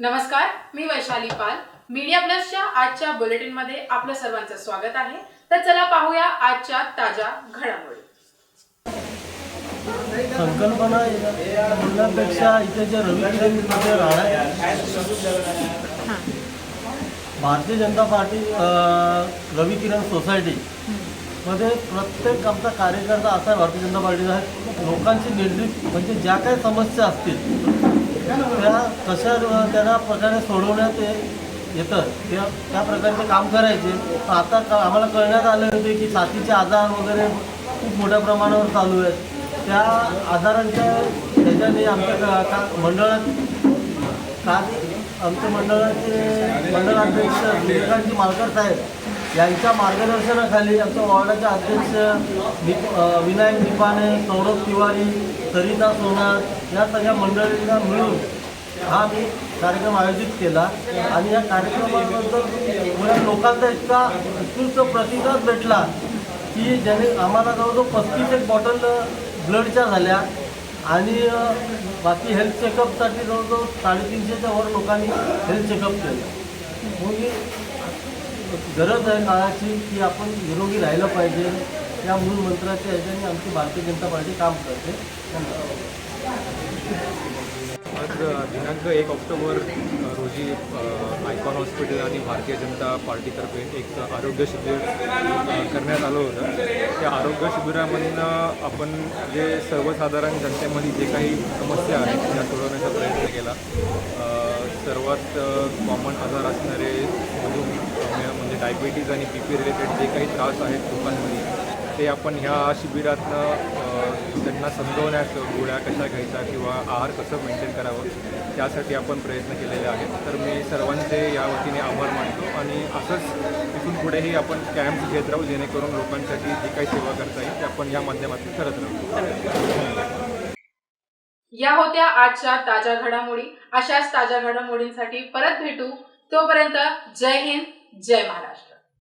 नमस्कार मी वैशाली पाल. मीडिया प्लसच्या आजच्या बुलेटिनमध्ये आपलं सर्वांचं स्वागत आहे. तर चला पाहूया आजच्या ताज्या घडामोडी. संकल्पना बोलण्यापेक्षा इथे जे रविकिरणमध्ये राहणार भारतीय जनता पार्टी अं, रवी किरण सोसायटी मध्ये प्रत्येक आमचा कार्यकर्ता असा आहे भारतीय जनता पार्टीचा आहे. लोकांची निर्दिष्ट म्हणजे ज्या काही समस्या असतील त्या कशा त्यांना प्रकारे सोडवण्यात येतं. त्या त्या प्रकारचे काम करायचे. आता का आम्हाला कळण्यात आले होते की साथीचे आजार वगैरे खूप मोठ्या प्रमाणावर चालू आहेत. त्या आजारांच्या ह्याच्याने आमच्या का- का- मंडळात काल आमच्या मंडळाचे मंडळाध्यक्ष विवेकांची मालकर साहेब यांच्या मार्गदर्शनाखाली आमच्या वॉर्डाचे अध्यक्ष निप विनायक दीपाने सौरभ तिवारी सरिता सोनार या सगळ्या मंडळींना मिळून हा मी कार्यक्रम आयोजित केला. आणि या कार्यक्रमाबद्दल पुण्या लोकांचा इतका उत्कृष्ट प्रतिसाद भेटला की ज्याने आम्हाला जवळजवळ पस्तीस एक बॉटल ब्लडच्या झाल्या. आणि बाकी हेल्थ चेकअपसाठी जवळजवळ साडेतीनशेच्या वर लोकांनी हेल्थ चेकअप केलं. म्हणून गरज आहे काळाची की आपण निरोगी राहिलं पाहिजे. या मूळ मंत्राच्या ह्याच्याने आमची भारतीय जनता पार्टी काम करते. आज दिनांक एक ऑक्टोबर रोजी आयकॉन हॉस्पिटल आणि भारतीय जनता पार्टीतर्फे एक आरोग्य शिबिर करण्यात आलं होतं. त्या आरोग्य शिबिरामधनं आपण जे सर्वसाधारण जनतेमध्ये जे काही समस्या आहेत त्या सोडवण्याचा प्रयत्न केला. सर्वात कॉमन आजार असणारे मधुमेह डायबिटीज आणि बी पी रिलेटेड जे काही त्रास आहेत लोकांमध्ये ते आपण ह्या शिबिरातनं त्यांना समजवण्याचं गोळ्या कशा घ्यायचा किंवा आहार कसं मेंटेन करावं त्यासाठी आपण प्रयत्न केलेले आहेत. तर मी सर्वांचे या वतीने आभार मानतो आणि असंच इथून पुढेही आपण कॅम्प घेत राहू जेणेकरून लोकांसाठी जी काही सेवा करता येईल ते आपण या माध्यमातून करत राहू. या होत्या आजच्या ताज्या घडामोडी. अशाच ताज्या घडामोडींसाठी परत भेटू. तोपर्यंत जय हिंद. जय महाराष्ट्र